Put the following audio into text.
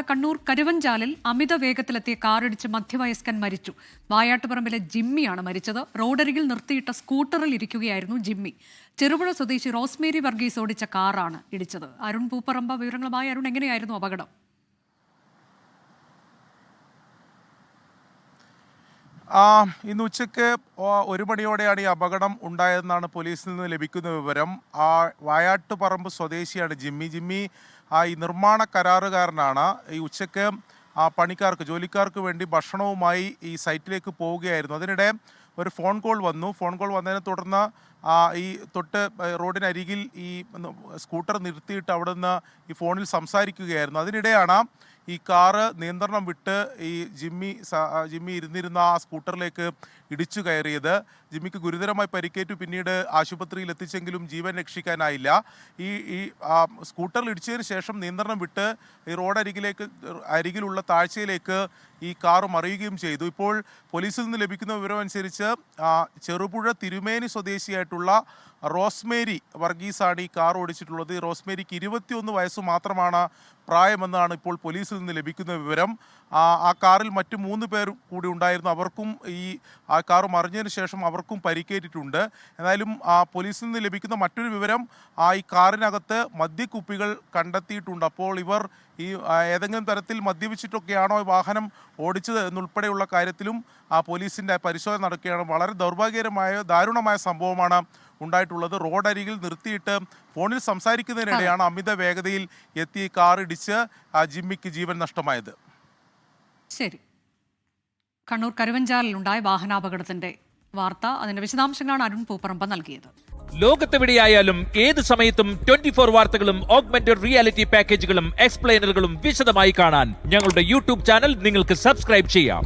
കണ്ണൂർ കരുവഞ്ചാലിൽ അമിത വേഗത്തിലെത്തിയ കാറിടിച്ച് മധ്യവയസ്കൻ മരിച്ചു. വായാട്ടുപറമ്പിലെ ജിമ്മിയാണ് മരിച്ചത്. റോഡരികിൽ നിർത്തിയിട്ട സ്കൂട്ടറിൽ ഇരിക്കുകയായിരുന്നു ജിമ്മി. ചെറുപുഴ സ്വദേശി റോസ്മേരി വർഗീസ് ഓടിച്ച കാറാണ് ഇടിച്ചത്. അരുൺ പൂപ്പറമ്പ വിവരങ്ങളുമായി അരുൺ എങ്ങനെയായിരുന്നു അപകടം? ഇന്ന് ഉച്ചയ്ക്ക് ഒരു മണിയോടെയാണ് ഈ അപകടം ഉണ്ടായതെന്നാണ് പോലീസിൽ നിന്ന് ലഭിക്കുന്ന വിവരം. ആ വായാട്ടുപറമ്പ് സ്വദേശിയാണ് ജിമ്മി. ജിമ്മി ആ ഈ നിർമ്മാണ കരാറുകാരനാണ്. ഈ ഉച്ചയ്ക്ക് ആ പണിക്കാർക്ക് ജോലിക്കാർക്ക് വേണ്ടി ഭക്ഷണവുമായി ഈ സൈറ്റിലേക്ക് പോവുകയായിരുന്നു. അതിനിടെ ഒരു ഫോൺ കോൾ വന്നു. ഫോൺ കോൾ വന്നതിനെ തുടർന്ന് ഈ തൊട്ട് റോഡിനരികിൽ ഈ സ്കൂട്ടർ നിർത്തിയിട്ട് അവിടെ നിന്ന് ഈ ഫോണിൽ സംസാരിക്കുകയായിരുന്നു. അതിനിടെയാണ് ഈ കാറ് നിയന്ത്രണം വിട്ട് ഈ ജിമ്മി ജിമ്മി ഇരുന്നിരുന്ന ആ സ്കൂട്ടറിലേക്ക് ഇടിച്ചു കയറിയത്. ജിമ്മിക്ക് ഗുരുതരമായി പരിക്കേറ്റു പിന്നീട് ആശുപത്രിയിൽ എത്തിച്ചെങ്കിലും ജീവൻ രക്ഷിക്കാനായില്ല. ഈ ഈ സ്കൂട്ടറിൽ ഇടിച്ചതിന് ശേഷം നിയന്ത്രണം വിട്ട് ഈ റോഡരികിലേക്ക് അരികിലുള്ള താഴ്ചയിലേക്ക് ഈ കാറ് മറിയുകയും ചെയ്തു. ഇപ്പോൾ പോലീസിൽ നിന്ന് ലഭിക്കുന്ന വിവരമനുസരിച്ച് ചെറുപുഴ തിരുമേനി സ്വദേശിയായിട്ടുള്ള റോസ്മേരി വർഗീസാണ് ഈ കാർ ഓടിച്ചിട്ടുള്ളത്. റോസ്മേരിക്ക് ഇരുപത്തിയൊന്ന് വയസ്സ് മാത്രമാണ് പ്രായമെന്നാണ് ഇപ്പോൾ നിന്ന് ലഭിക്കുന്ന വിവരം ആ കാറിൽ മറ്റു മൂന്ന് പേർ കൂടി ഉണ്ടായിരുന്നു. അവർക്കും ഈ ആ കാർ മറിഞ്ഞതിന് ശേഷം അവർക്കും പരിക്കേറ്റിട്ടുണ്ട്. എന്നാലും ആ പോലീസിൽ നിന്ന് ലഭിക്കുന്ന മറ്റൊരു വിവരം ആ ഈ കാറിനകത്ത് മദ്യക്കുപ്പികൾ കണ്ടെത്തിയിട്ടുണ്ട്. അപ്പോൾ ഇവർ ഈ ഏതെങ്കിലും തരത്തിൽ മദ്യപിച്ചിട്ടൊക്കെയാണോ വാഹനം ഓടിച്ചത് എന്നുൾപ്പെടെയുള്ള കാര്യത്തിലും ആ പോലീസിന്റെ പരിശോധന നടക്കുകയാണ്. വളരെ ദൗർഭാഗ്യകരമായ ദാരുണമായ സംഭവമാണ് ഉണ്ടായിട്ടുള്ളത്. റോഡരികിൽ നിർത്തിയിട്ട് ഫോണിൽ സംസാരിക്കുന്നതിനിടെയാണ് അമിത വേഗതയിൽ എത്തി കാർ ഇടിച്ച് ജിമ്മിക്ക് ജീവൻ നഷ്ടമായത്. ശരി. കണ്ണൂർ കരുവഞ്ചാലിലുണ്ടായ വാഹനാപകടത്തിന്റെ വാർത്ത അതിന്റെ വിശദാംശങ്ങളാണ് അരുൺ പൂപ്പറമ്പ നൽകിയത്. ലോകത്തെവിടെയായാലും ഏത് സമയത്തും ട്വന്റി ഫോർ വാർത്തകളും ഓഗ്മെന്റഡ് റിയാലിറ്റി പാക്കേജുകളും എക്സ്പ്ലെയിനറുകളും വിശദമായി കാണാൻ ഞങ്ങളുടെ യൂട്യൂബ് ചാനൽ നിങ്ങൾക്ക് സബ്സ്ക്രൈബ് ചെയ്യാം.